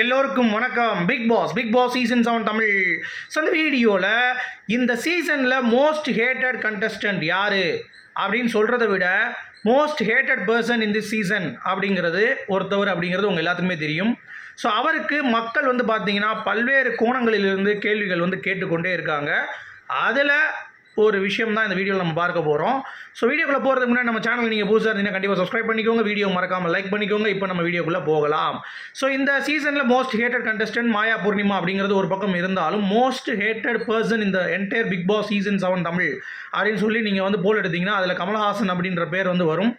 எல்லோருக்கும் வணக்கம். Bigg Boss Bigg Boss season seven Tamil. So இந்த வீடியோவில் இந்த சீசனில் மோஸ்ட் ஹேட்டட் கண்டஸ்டன்ட் யார்? அப்படின்னு சொல்கிறத விட most hated person in the season அப்படிங்கிறது ஒருத்தவர் அப்படிங்கிறது உங்கள் எல்லாத்துக்குமே தெரியும். ஸோ அவருக்கு மக்கள் வந்து பார்த்திங்கன்னா பல்வேறு கோணங்களிலிருந்து கேள்விகள் வந்து கேட்டுக்கொண்டே இருக்காங்க. அதில் ஒரு விஷயம் தான் இந்த வீடியோவில் நம்ம பார்க்க போகிறோம் ஸோ வீடியோக்குள்ளே போகிறதுக்கு முன்னாடி நம்ம சேனல் நீங்கள் புதுசாக இருந்தீங்கன்னா கண்டிப்பாக சப்ஸ்கிரைப் பண்ணிக்கோங்க. வீடியோ மறக்காமல் லைக் பண்ணிக்கோங்க. இப்போ நம்ம வீடியோக்குள்ளே போகலாம். ஸோ இந்த சீசனில் most hated contestant Maya Poornima அப்படிங்கிறது ஒரு பக்கம் இருந்தாலும் மோஸ்ட் ஹேட்டட் பர்சன் இந்த entire Bigg Boss season seven Tamil அப்படின்னு சொல்லி நீங்கள் வந்து போல் எடுத்தீங்கன்னா அதில் கமல்ஹாசன் அப்படின்ற பேர் வந்து வரும்.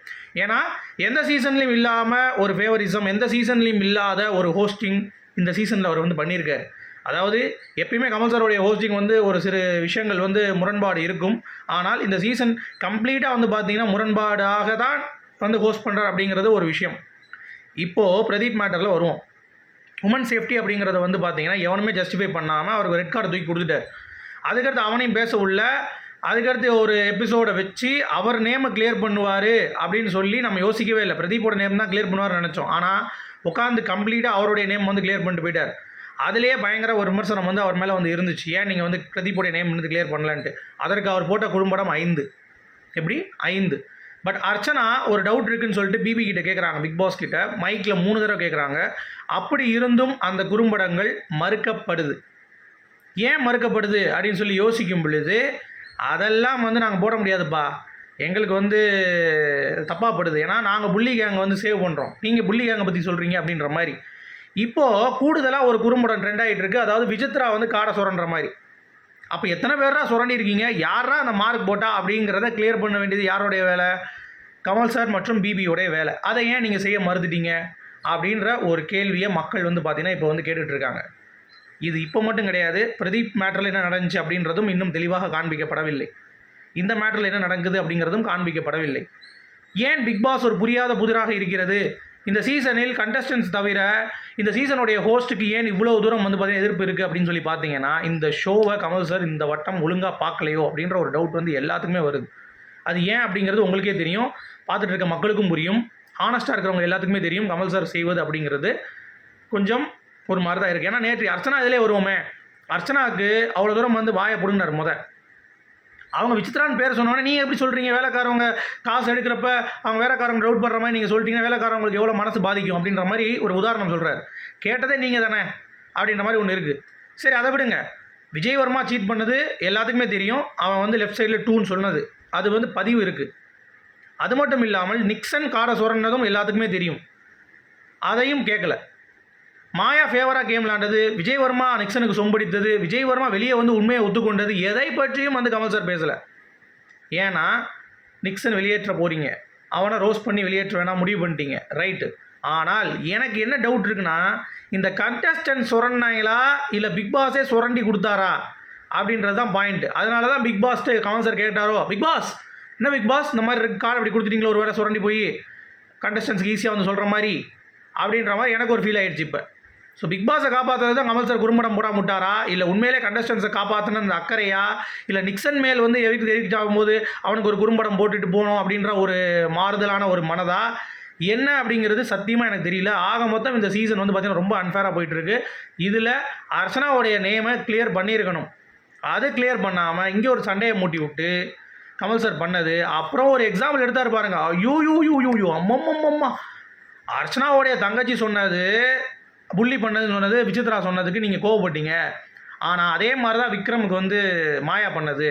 ஏன்னா எந்த சீசன்லையும் இல்லாமல் ஒரு ஃபேவரிசம் எந்த சீசன்லையும் இல்லாத ஒரு ஹோஸ்டிங் இந்த சீசனில் அவர் வந்து பண்ணியிருக்காரு. அதாவது எப்பயுமே கமல் சாரோடைய ஹோஸ்டிங் வந்து ஒரு சிறு விஷயங்கள் வந்து முரண்பாடு இருக்கும். ஆனால் இந்த சீசன் கம்ப்ளீட்டாக வந்து பார்த்தீங்கன்னா முரண்பாடாக தான் வந்து ஹோஸ்ட் பண்ணுறார் அப்படிங்கிறது ஒரு விஷயம். இப்போது பிரதீப் மேட்டரில் வருவோம். உமன் சேஃப்டி அப்படிங்கிறத வந்து பார்த்தீங்கன்னா எவனுமே ஜஸ்டிஃபை பண்ணாமல் அவருக்கு ரெட் கார்டு தூக்கி கொடுத்துட்டார். அதுக்கடுத்து அவனையும் பேச உள்ள அதுக்கடுத்து ஒரு எபிசோடை வச்சு அவர் நேமை கிளியர் பண்ணுவார் அப்படின்னு சொல்லி நம்ம யோசிக்கவே இல்லை. பிரதீப்போட நேம் தான் கிளியர் பண்ணுவார்னு நினச்சோம். ஆனால் உட்காந்து கம்ப்ளீட்டாக அவருடைய நேம் வந்து கிளியர் பண்ணிட்டு போயிட்டார். அதிலே பயங்கர ஒரு விமர்சனம் வந்து அவர் மேலே வந்து இருந்துச்சு. ஏன் நீங்கள் வந்து பிரதீப்போடைய நேம் வந்து கிளியர் பண்ணலான்ட்டு. அதற்கு அவர் போட்ட குறும்படம் ஐந்து. எப்படி? ஐந்து. பட் அர்ச்சனா ஒரு டவுட் இருக்குன்னு சொல்லிட்டு பிபி கிட்ட கேட்குறாங்க பிக் பாஸ் கிட்ட. மைக்கில் மூணு தடவை கேட்குறாங்க அப்படி இருந்தும் அந்த குறும்படங்கள் மறுக்கப்படுது. ஏன் மறுக்கப்படுது அப்படின்னு சொல்லி யோசிக்கும் பொழுது அதெல்லாம் வந்து நாங்கள் போட முடியாதுப்பா. எங்களுக்கு வந்து தப்பாகப்படுது. ஏன்னா நாங்கள் புள்ளி கேங்கை வந்து சேவ் பண்ணுறோம் நீங்கள் புள்ளி கேங்கை பற்றி சொல்கிறீங்க அப்படின்ற மாதிரி. இப்போது கூடுதலாக ஒரு குறும்படம் ட்ரெண்ட் ஆகிட்டு இருக்கு. அதாவது விசித்ரா வந்து காடை சுரண்டுற மாதிரி. அப்போ எத்தனை பேரா சுரண்டிருக்கீங்க? யாரா அந்த மார்க் போட்டா அப்படிங்கிறத கிளியர் பண்ண வேண்டியது யாருடைய வேலை? கமல் சார் மற்றும் பிபியோடைய வேலை. அதை ஏன் நீங்கள் செய்ய மறுத்துட்டீங்க? அப்படின்ற ஒரு கேள்வியை மக்கள் வந்து பார்த்தீங்கன்னா இப்போ வந்து கேட்டுட்ருக்காங்க இது இப்போ மட்டும் கிடையாது. பிரதீப் மேட்டரில் என்ன நடந்துச்சு அப்படின்றதும் இன்னும் தெளிவாக காண்பிக்கப்படவில்லை. இந்த மேட்டரில் என்ன நடக்குது அப்படிங்கிறதும் காண்பிக்கப்படவில்லை. ஏன் பிக் பாஸ் ஒரு புரியாத புதிராக இருக்கிறது? இந்த சீசனில் கண்டஸ்டன்ஸ் தவிர இந்த சீசனுடைய ஹோஸ்ட்டுக்கு ஏன் இவ்வளோ தூரம் வந்து பார்த்தீங்கன்னா எதிர்ப்பு இருக்குது அப்படின்னு சொல்லி பார்த்தீங்கன்னா இந்த ஷோவை கமல் சார் இந்த வட்டம் ஒழுங்காக பார்க்கலையோ அப்படின்ற ஒரு டவுட் வந்து எல்லாத்துக்குமே வருது. அது ஏன் அப்படிங்கிறது உங்களுக்கே தெரியும். பார்த்துட்டு இருக்க மக்களுக்கும் புரியும். ஹானஸ்ட்டாக இருக்கிறவங்க எல்லாத்துக்குமே தெரியும் கமல் சார் செய்வது அப்படிங்கிறது கொஞ்சம் ஒரு மாதிரி தான் இருக்குது ஏன்னா நேற்று அர்ச்சனா இதிலே வருவோமே. அர்ச்சனாவுக்கு அவ்வளோ தூரம் வந்து வாயை பிடுங்கினார் முத. அவங்க விசித்ரான்னு பேர் சொன்னோன்னே நீங்கள் எப்படி சொல்கிறீங்க வேலைக்காரவங்க காசு எடுக்கிறப்ப அவங்க வேலைக்காரங்க டவுட் பண்ணுற மாதிரி நீங்கள் சொல்லிட்டீங்கன்னா வேலைக்காரவங்களுக்கு எவ்வளோ மனசு பாதிக்கும்? அப்படின்ற மாதிரி ஒரு உதாரணம் சொல்கிறார் கேட்டதே நீங்கள் தானே அப்படின்ற மாதிரி ஒன்று இருக்குது சரி அதை விடுங்க. விஜய் வர்மா சீட் பண்ணது எல்லாத்துக்குமே தெரியும். அவன் வந்து லெஃப்ட் சைடில் டூன்னு சொன்னது. அது வந்து பதிவு இருக்குது அது மட்டும் இல்லாமல் நிக்சன் காரை சுரண்டதும் எல்லாத்துக்குமே தெரியும். அதையும் கேட்கல மாயா ஃபேவராக கேம் விளாண்டது விஜய் வர்மா நிக்சனுக்கு சொம்படித்தது விஜய் வர்மா வெளியே வந்து உண்மையை ஒத்துக்கொண்டது எதை பற்றியும் வந்து கமல் சார் பேசலை. ஏன்னா நிக்சன் வெளியேற்ற போகிறீங்க அவனை ரோஸ் பண்ணி வெளியேற்ற வேணாம் முடிவு பண்ணிட்டீங்க. ரைட்டு ஆனால் எனக்கு என்ன டவுட் இருக்குன்னா இந்த கண்டஸ்டன்ட் சுரண்டாங்களா இல்லை பிக் பாஸே சுரண்டி கொடுத்தாரா அப்படின்றது தான் பாயிண்ட் அதனால தான் பிக் பாஸ்ட்டு கமல் சார் கேட்டாரோ பிக் பாஸ் என்ன பிக் பாஸ் இந்த மாதிரி கார்டு அப்படி கொடுத்துட்டீங்களோ ஒரு வேளை சுரண்டி போய் கண்டஸ்டன்ஸ்க்கு ஈஸியாக வந்து சொல்கிற மாதிரி அப்படின்ற மாதிரி எனக்கு ஒரு ஃபீல் ஆகிடுச்சு இப்போ. ஸோ பிக் பாஸை காப்பாற்றுறது தான் கமல் சார் குறும்படம் போட முட்டாரா இல்லை உண்மையிலே கண்டஸ்டன்ஸை காப்பாற்றின அந்த அக்கறையா? இல்லை நிக்சன் மேல் வந்து எதுக்கு எதிர்த்து ஆகும்போது அவனுக்கு ஒரு குறும்படம் போட்டுட்டு போகணும் அப்படின்ற ஒரு மாறுதலான ஒரு மனதா? என்ன அப்படிங்கிறது சத்தியமாக எனக்கு தெரியல. ஆக மொத்தம் இந்த சீசன் வந்து பார்த்திங்கன்னா ரொம்ப அன்ஃபேராக போயிட்டுருக்கு. இதில் அர்ச்சனாவுடைய நேமை கிளியர் பண்ணியிருக்கணும். அது கிளியர் பண்ணாமல் இங்கே ஒரு சண்டையை மூட்டி விட்டு கமல் சார் பண்ணது. அப்புறம் ஒரு எக்ஸாம்பிள் எடுத்தார் பாருங்க. ஐயோ யூ யூ யூ யூ அம்மம்மம்மம்மா. அர்ச்சனாவுடைய தங்கச்சி சொன்னது புள்ளி பண்ணதுன்னு சொன்னது விசித்ரா சொன்னதுக்கு நீங்கள் கோவப்பட்டீங்க. ஆனால் அதே மாதிரி தான் விக்ரமுக்கு வந்து மாயா பண்ணது.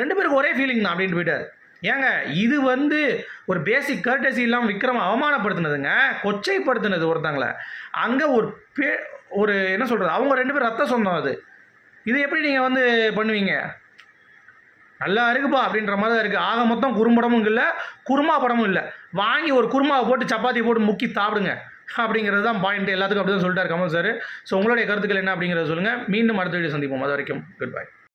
ரெண்டு பேருக்கு ஒரே ஃபீலிங் தான் அப்படின்ட்டு போயிட்டார். ஏங்க இது வந்து ஒரு பேசிக் கர்டசி இல்லாமல் விக்ரம் அவமானப்படுத்தினதுங்க கொச்சைப்படுத்தினது ஒருத்தங்களை. அங்கே ஒரு பே ஒரு என்ன சொல்கிறது அவங்க ரெண்டு பேரும் ரத்த சொந்தம் அது. இது எப்படி நீங்கள் வந்து பண்ணுவீங்க? நல்லா இருக்குப்பா அப்படின்ற மாதிரி தான் இருக்குது ஆக மொத்தம் குறும்படமும் இல்லை குருமா படமும் இல்லை. வாங்கி ஒரு குருமாவை போட்டு சப்பாத்தி போட்டு முக்கி சாப்பிடுங்க. அப்படிங்கிறது தான் பாயிண்ட் எல்லாத்துக்கும் அப்படி தான் சொல்லிட்டார் கமல் சார் ஸோ உங்களுடைய கருத்துக்கள் என்ன அப்படிங்கிறத சொல்லுங்கள் மீண்டும் அடுத்த வீடியோ சந்திப்போம். அது வரைக்கும் குட் பை